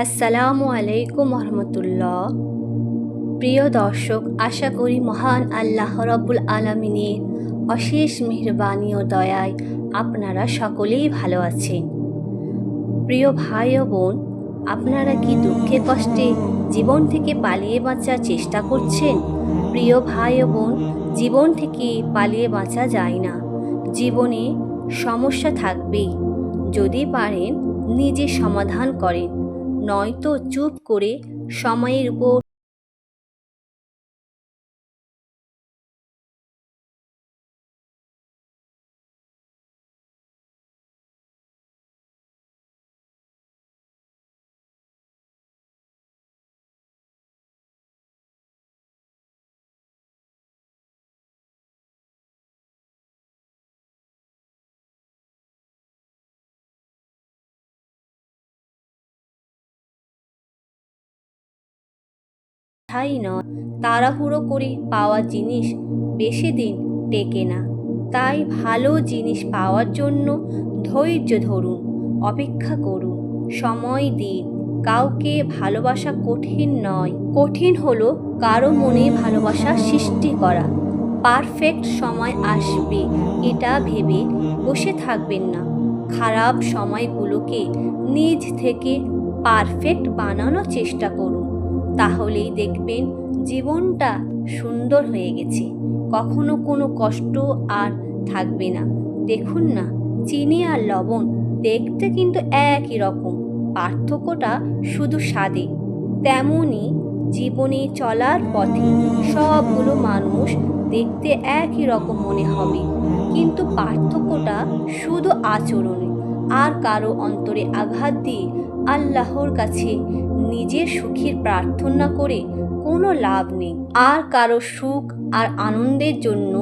আসসালামু আলাইকুম রহমতুল্লাহ প্রিয় দর্শক, আশা করি মহান আল্লাহ রব্বুল আলমিনের অশেষ মেহরবানি ও দয়ায় আপনারা সকলেই ভালো আছেন। প্রিয় ভাই ও বোন, আপনারা কি দুঃখে কষ্টে জীবন থেকে পালিয়ে বাঁচার চেষ্টা করছেন? প্রিয় ভাই ও বোন, জীবন থেকে পালিয়ে বাঁচা যায় না। জীবনে সমস্যা থাকবেই। যদি পারেন, নিজে সমাধান করেন। নয়তো চুপ করে সময়ের উপর ঠাই নয়। তাড়াহুড়ো করে পাওয়া জিনিস বেশি দিন টেকে না। তাই ভালো জিনিস পাওয়ার জন্য ধৈর্য ধরুন, অপেক্ষা করুন। সময় দিন। কাউকে ভালোবাসা কঠিন নয়। কঠিন হলো কারও মনে ভালোবাসা সৃষ্টি করা। পারফেক্ট সময় আসবে, এটা ভেবে বসে থাকবেন না। খারাপ সময়গুলোকে নিজ থেকে পারফেক্ট বানানোর চেষ্টা করুন। তাহলেই দেখবেন জীবনটা সুন্দর হয়ে গেছে। কখনো কোনো কষ্ট আর থাকবে না। দেখুন না, চিনি আর লবণ দেখতে কিন্তু একই রকম। পার্থক্যটা শুধু স্বাদে। তেমনই জীবনে চলার পথে সবগুলো মানুষ দেখতে একই রকম মনে হবে। কিন্তু পার্থক্যটা শুধু আচরণে। আর কারও অন্তরে আঘাত দিয়ে আল্লাহর কাছে নিজের সুখের প্রার্থনা করে কোনো লাভ নেই। আর কারও সুখ আর আনন্দের জন্য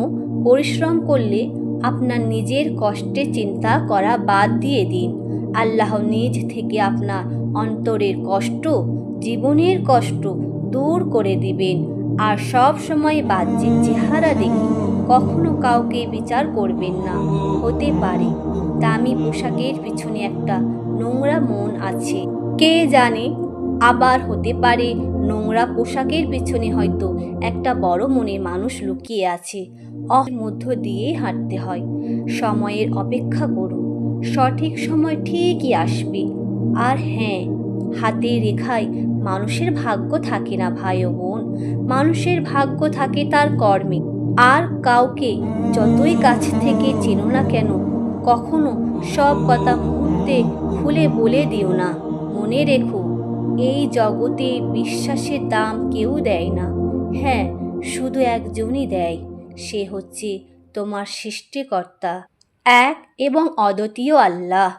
পরিশ্রম করলে আপনার নিজের কষ্টের চিন্তা করা বাদ দিয়ে দিন। আল্লাহ নিজ থেকে আপনার অন্তরের কষ্ট, জীবনের কষ্ট দূর করে দিবেন। আর সব সময় বাহ্যিক চেহারা দেখে কখনো কাউকে বিচার করবেন না। হতে পারে দামি পোশাকের পিছনে একটা নোংরা মন আছে। কে জানে আবার হতে পারে নোংরা পোশাকের পেছনে হয়তো একটা বড় মনের মানুষ লুকিয়ে আছে। অহ মধ্য দিয়েই হাঁটতে হয়। সময়ের অপেক্ষা করুন। সঠিক সময় ঠিকই আসবে। আর হ্যাঁ হাতে রেখায় মানুষের ভাগ্য থাকে না, ভাই ও বোন। মানুষের ভাগ্য থাকে তার কর্মে। আর কাউকে যতই কাছ থেকে চেনো না কেন, কখনো সব কথা মুহূর্তে খুলে বলে দিও না। মনে রেখো এই জগতে বিশ্বাসের দাম কেউ দেয় না। হ্যাঁ শুধু একজনই দেয়, সে হচ্ছে তোমার সৃষ্টিকর্তা, এক এবং অদ্বিতীয় আল্লাহ,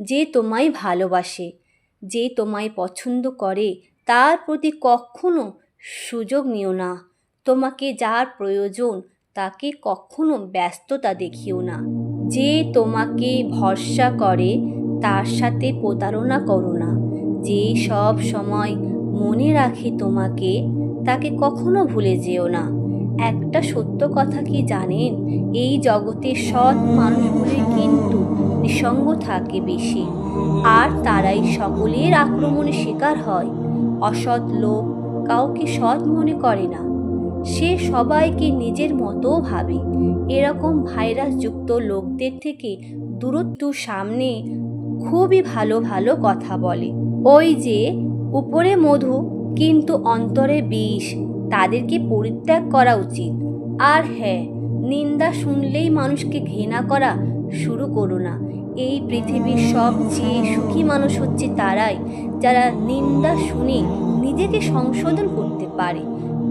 যে তোমায় ভালোবাসে, যে তোমায় পছন্দ করে, তার প্রতি কখনো সুযোগ নিও না। তোমাকে যার প্রয়োজন, তাকে কখনো ব্যস্ততা দেখিও না। যে তোমাকে ভরসা করে, তার সাথে প্রতারণা করো না। যে সব সময় মনে রাখে তোমাকে, তাকে কখনো ভুলে যেও না। একটা সত্য কথা কি জানেন? এই জগতে সৎ মানুষগুলি কিন্তু নিঃসঙ্গ থাকে বেশি, আর তারাই সকলের আক্রমণে শিকার হয়। অসৎ লোক কাউকে সৎ মনে করে না। সে সবাইকে নিজের মতো ভাবে। এরকম ভাইরাসযুক্ত লোকদের থেকে দূরত্ব সামনে খুবই ভালো ভালো কথা বলে। ওই যে, উপরে মধু, কিন্তু অন্তরে বিষ, তাদেরকে পরিত্যাগ করা উচিত। আর হ্যাঁ নিন্দা শুনলেই মানুষকে ঘৃণা করা শুরু করো না। এই পৃথিবীর সবচেয়ে সুখী মানুষ হচ্ছে তারাই, যারা নিন্দা শুনে নিজেকে সংশোধন করতে পারে।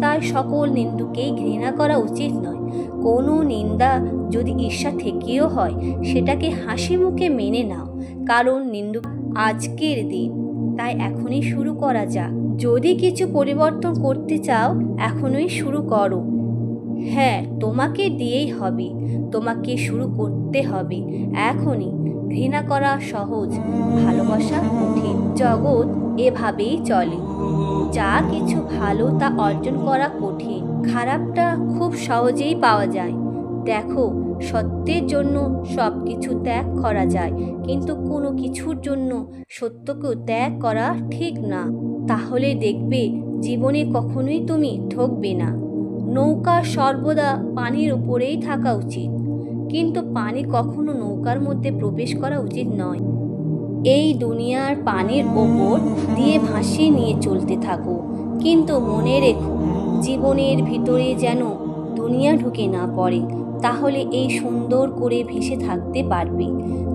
তাই সকল নিন্দুকেই ঘৃণা করা উচিত নয়। কোনো নিন্দা যদি ঈর্ষা থেকেও হয়, সেটাকে হাসি মুখে মেনে নাও। কারণ নিন্দু আজকের দিন। তাই এখনই শুরু করা যাক। যদি কিছু পরিবর্তন করতে চাও, এখনই শুরু করো। হ্যাঁ তোমাকে দিয়েই হবে। তোমাকে শুরু করতে হবে। এখনই। ঘৃণা করা সহজ। ভালোবাসা কঠিন। জগৎ এভাবেই চলে। যা কিছু ভালো তা অর্জন করা কঠিন। খারাপটা খুব সহজেই পাওয়া যায়। দেখো সত্যের জন্য সব কিছু ত্যাগ করা যায়, কিন্তু কোনো কিছুর জন্য সত্যকেও ত্যাগ করা ঠিক না। তাহলে দেখবে জীবনে কখনোই তুমি ঠকবে না। নৌকা সর্বদা পানির উপরেই থাকা উচিত, কিন্তু পানি কখনো নৌকার মধ্যে প্রবেশ করা উচিত নয়। এই দুনিয়ার পানির ওপর দিয়ে ভাসিয়ে নিয়ে চলতে থাকো, কিন্তু মনে রেখো, জীবনের ভিতরে যেন দুনিয়া ঢুকে না পড়ে। তাহলে এই সুন্দর করে ভেসে থাকতে পারবে।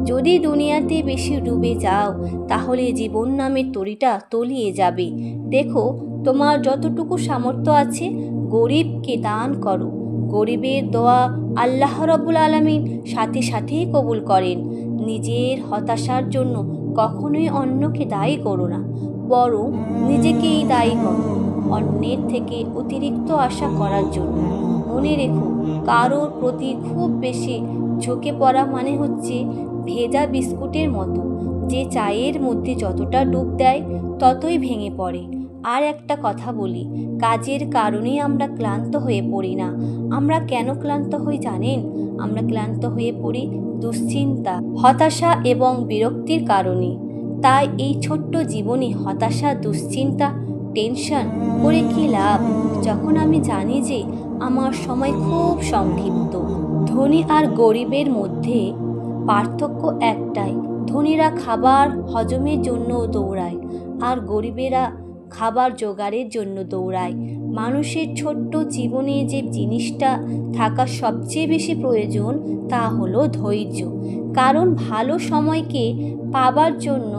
যদি দুনিয়াতে বেশি ডুবে যাও, তাহলে জীবন নামের তরিটা তলিয়ে যাবে। দেখো, তোমার যতটুকু সামর্থ্য আছে, গরিবকে দান করো। গরিবের দোয়া আল্লাহ রব্বুল আলমিন সাথে সাথেই কবুল করেন। নিজের হতাশার জন্য কখনোই অন্যকে দায়ী করো না, বরং নিজেকেই দায়ী করো। অন্যের থেকে অতিরিক্ত আশা করার জন্য। মনে রেখো কারোর প্রতি খুব বেশি ঝুঁকে পড়া মানে হচ্ছে ভেজা বিস্কুটের মতো, যে চায়ের মধ্যে যতটা ডুব দেয় ততই ভেঙে পড়ে। আর একটা কথা বলি, কাজের কারণে আমরা ক্লান্ত হয়ে পড়ি না। আমরা কেন ক্লান্ত হই জানেন? আমরা ক্লান্ত হয়ে পড়ি দুশ্চিন্তা, হতাশা এবং বিরক্তির কারণে। তাই এই ছোট্ট জীবনে হতাশা, দুশ্চিন্তা, টেনশন করে কি লাভ? যখন আমি জানি যে আমার সময় খুব সংক্ষিপ্ত। ধনী আর গরিবের মধ্যে পার্থক্য একটাই, ধনীরা খাবার হজমের জন্য দৌড়ায় আর গরিবেরা খাবার জোগাড়ের জন্য দৌড়ায়। মানুষের ছোট্ট জীবনে যে জিনিসটা থাকা সবচেয়ে বেশি প্রয়োজন তা হলো ধৈর্য। কারণ ভালো সময়কে পাবার জন্য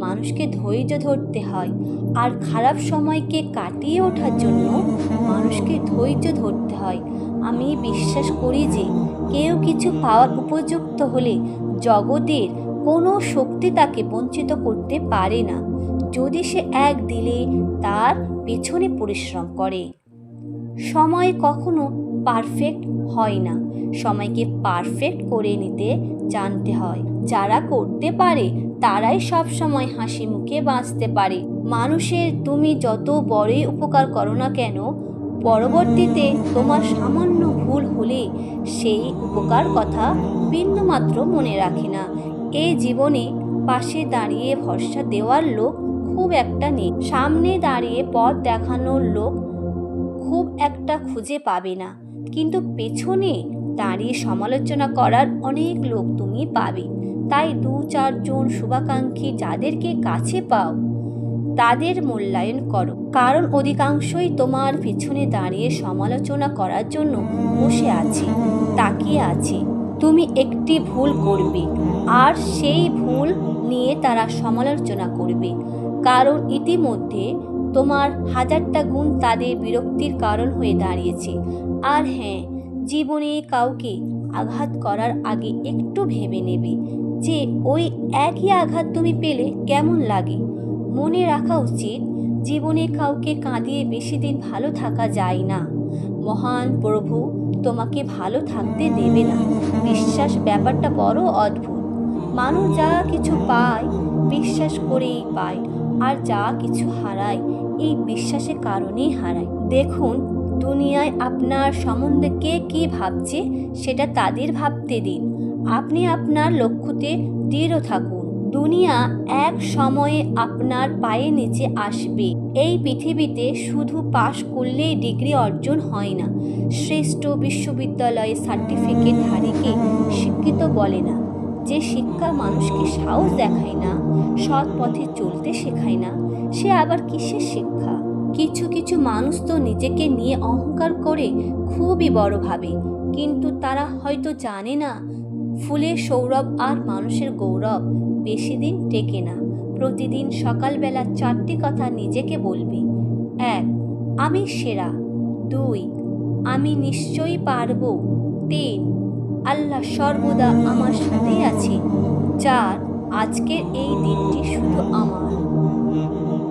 মানুষকে ধৈর্য ধরতে হয় আর খারাপ সময়কে কাটিয়ে ওঠার জন্য মানুষকে ধৈর্য ধরতে হয়। আমি বিশ্বাস করি যে কেউ কিছু পাওয়ার উপযুক্ত হলে জগতের কোনো শক্তি তাকে বঞ্চিত করতে পারে না। যদি সে এক দিলে তার পেছনে পরিশ্রম করে। সময় কখনো পারফেক্ট হয় না। সময়কে পারফেক্ট করে নিতে জানতে হয়। যারা করতে পারে, তারাই সব সময় হাসি মুখে বাঁচতে পারে। মানুষের তুমি যত বড়ই উপকার করো না কেন, পরবর্তীতে তোমার সামান্য ভুল হলে সেই উপকার কথা বিন্দুমাত্র মনে রাখে না। এই জীবনে পাশে দাঁড়িয়ে ভরসা দেওয়ার লোক খুব একটা নেই। সামনে দাঁড়িয়ে পথ দেখানোর লোক খুব একটা খুঁজে পাবে না। কিন্তু পেছনে দাঁড়িয়ে সমালোচনা করার অনেক লোক তুমি পাবে। তাই দু চারজন শুভাকাঙ্ক্ষী যাদেরকে কাছে পাও, তাদের মূল্যায়ন করো। কারণ অধিকাংশই তোমার পিছনে দাঁড়িয়ে সমালোচনা করার জন্য বসে আছে, তাকিয়ে আছে। তুমি একটি ভুল করবে আর সেই ভুল নিয়ে তারা সমালোচনা করবে। কারণ ইতিমধ্যে তোমার হাজারটা গুণ তাদের বিরক্তির কারণ হয়ে দাঁড়িয়েছে। আর হ্যাঁ জীবনে কাউকে আঘাত করার আগে একটু ভেবে নেবে যে ওই একই আঘাত তুমি পেলে কেমন লাগে। মনে রাখা উচিত, জীবনে কাউকে কাঁদিয়ে বেশি দিন ভালো থাকা যায় না। মহান প্রভু তোমাকে ভালো থাকতে দেবে না। বিশ্বাস ব্যাপারটা বড় অদ্ভুত। মানুষ যা কিছু পায়, বিশ্বাস করেই পায়, আর যা কিছু হারায়, এই বিশ্বাসের কারণেই হারায়। দেখুন দুনিয়ায় আপনার সম্বন্ধে কে কী ভাবছে, সেটা তাদের ভাবতে দিন। আপনি আপনার লক্ষ্যতে দৃঢ় থাকুন। দুনিয়া এক সময়ে আপনার পায়ে নিচে আসবে। এই পৃথিবীতে শুধু পাশ করলেই ডিগ্রি অর্জন হয় না। শ্রেষ্ঠ বিশ্ববিদ্যালয়ে সার্টিফিকেটধারীকে শিক্ষিত বলে না। যে শিক্ষা মানুষকে সাহস দেখায় না, সৎ পথে চলতে শেখায় না, সে আবার কিসের শিক্ষা? কিছু কিছু মানুষ তো নিজেকে নিয়ে অহংকার করে খুবই বড় ভাবে। কিন্তু তারা হয়তো জানে না, ফুলের সৌরভ আর মানুষের গৌরব বেশি দিন টেকে না। প্রতিদিন সকালবেলা চারটি কথা নিজেকে বলবে। এক, আমি সেরা। দুই, আমি নিশ্চয়ই পারব। তিন, আল্লাহ সর্বদা আমার সাথেই আছে। চার, আজকের এই দিনটি শুধু আমার।